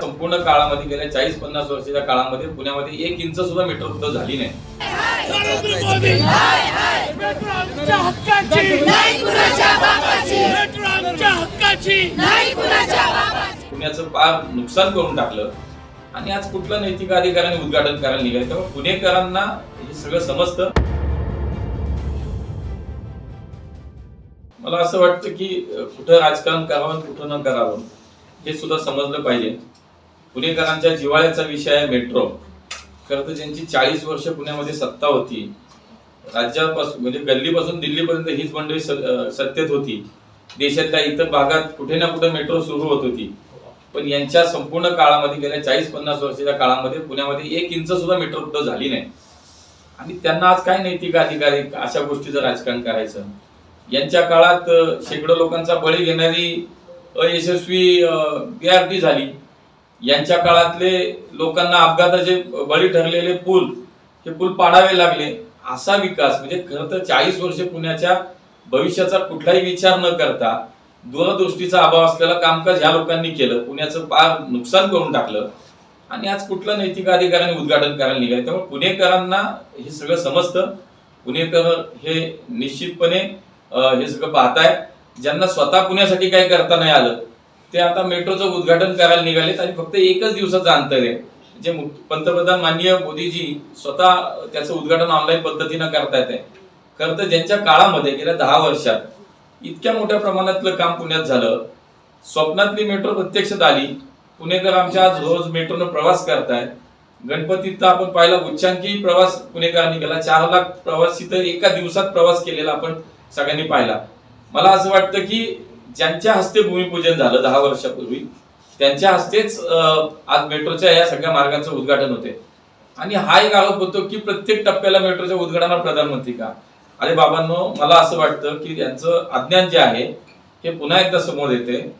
संपूर्ण काळामध्ये गेल्या चाळीस पन्नास वर्षाच्या काळामध्ये पुण्यामध्ये एक इंच सुद्धा मेट्रो सुद्धा झाली नाही. पुण्याचं फार नुकसान करून टाकलं. आणि आज कुठल्या नैतिक अधिकाऱ्यांनी उद्घाटन करायला निघाले तेव्हा पुणेकरांना हे सगळं समजतं. मला असं वाटतं की कुठं राजकारण करावं कुठं न करावं. हे सुद्धा समजलं पाहिजे. पुणेकरांच्या जिव्हाळ्याचा विषय आहे मेट्रो खरं तर ज्यांची चाळीस वर्ष पुण्यामध्ये सत्ता होती राज्यापासून म्हणजे गल्लीपासून दिल्लीपर्यंत हीच मंडळी स- सत्तेत होती. देशातल्या इतर भागात कुठे ना कुठे मेट्रो सुरू होत होती. पण यांच्या संपूर्ण काळामध्ये गेल्या चाळीस पन्नास वर्षाच्या काळामध्ये पुण्यामध्ये एक इंच सुद्धा मेट्रो कुठं झाली नाही. आणि त्यांना आज काय नैतिक अधिकारी अशा गोष्टीचं राजकारण करायचं? यांच्या काळात शेकडो लोकांचा बळी घेणारी अयशस्वी बीआरटी झाली. यांच्या काळातले लोकांना अपघाताचे बळी ठरलेले पूल हे पूल पाडावे लागले. असा विकास म्हणजे खरं तर चाळीस वर्ष पुण्याच्या भविष्याचा कुठलाही विचार न करता दूरदृष्टीचा अभाव असलेलं कामकाज ह्या लोकांनी केलं. पुण्याचं फार नुकसान करून टाकलं. आणि आज कुठलं नैतिक अधिकाऱ्याने उद्घाटन करायला निघाले. त्यामुळे पुणेकरांना हे सगळं समजतं. पुणेकर हे निश्चितपणे हे सगळं पाहताय ज्यांना स्वतः पुण्यासाठी काही करता नाही आलं ते आता मेट्रोचं उद्घाटन करायला निघालेत आणि फक्त एकच दिवसाचं अंतर आहे. जे पंतप्रधान माननीय मोदीजी स्वतः त्याचं उद्घाटन ऑनलाईन पद्धतीनं करतायत. आहे खरं तर ज्यांच्या काळामध्ये गेल्या दहा वर्षात इतक्या मोठ्या प्रमाणातलं काम पुण्यात झालं. स्वप्नातली मेट्रो प्रत्यक्षात आली. पुणेकर आमच्या आज रोज मेट्रोनं प्रवास करतायत. गणपतीत तर आपण पाहिला उच्चांकी प्रवास पुणेकरांनी केला. चार लाख प्रवासी तर एका दिवसात प्रवास केलेला आपण सगळ्यांनी पाहिला. मला असं वाटतं की ज्यांच्या हस्ते भूमिपूजन झालं दहा वर्षापूर्वी त्यांच्या हस्तेच आज मेट्रोच्या या सगळ्या मार्गांचं उद्घाटन होते. आणि हा एक आरोप होतो की प्रत्येक टप्प्याला मेट्रोच्या उद्घाटनाला प्रधानमंत्री का? अरे बाबांनो मला असं वाटतं की यांचं अज्ञान जे आहे हे पुन्हा एकदा समोर येते.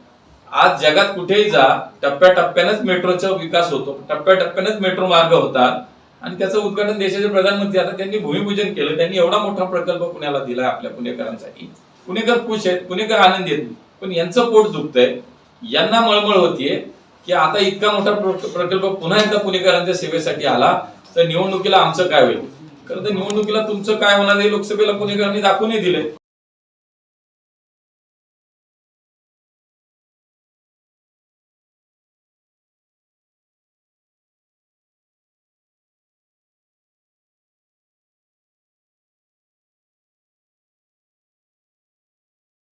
आज जगात कुठेही जा टप्प्याटप्प्यानेच मेट्रोचा विकास होतो. टप्प्याटप्प्यानेच मेट्रो मार्ग होतात. आणि त्याचं उद्घाटन देशाचे प्रधानमंत्री आता त्यांनी भूमिपूजन केलं त्यांनी एवढा मोठा प्रकल्प पुण्याला दिलाय आपल्या पुणेकरांसाठी. पुणेकर खुश आहेत पुणेकर आनंदी आहेत. पण यांचं पोट दुखतंय. यांना मळमळ होतीये की आता इतका मोठा प्रकल्प पुन्हा एकदा पुणेकरांच्या सेवेसाठी आला तर निवडणुकीला आमचं काय होईल? खरं तर निवडणुकीला तुमचं काय होणार हे लोकसभेला पुणेकरांनी दाखवूनही दिले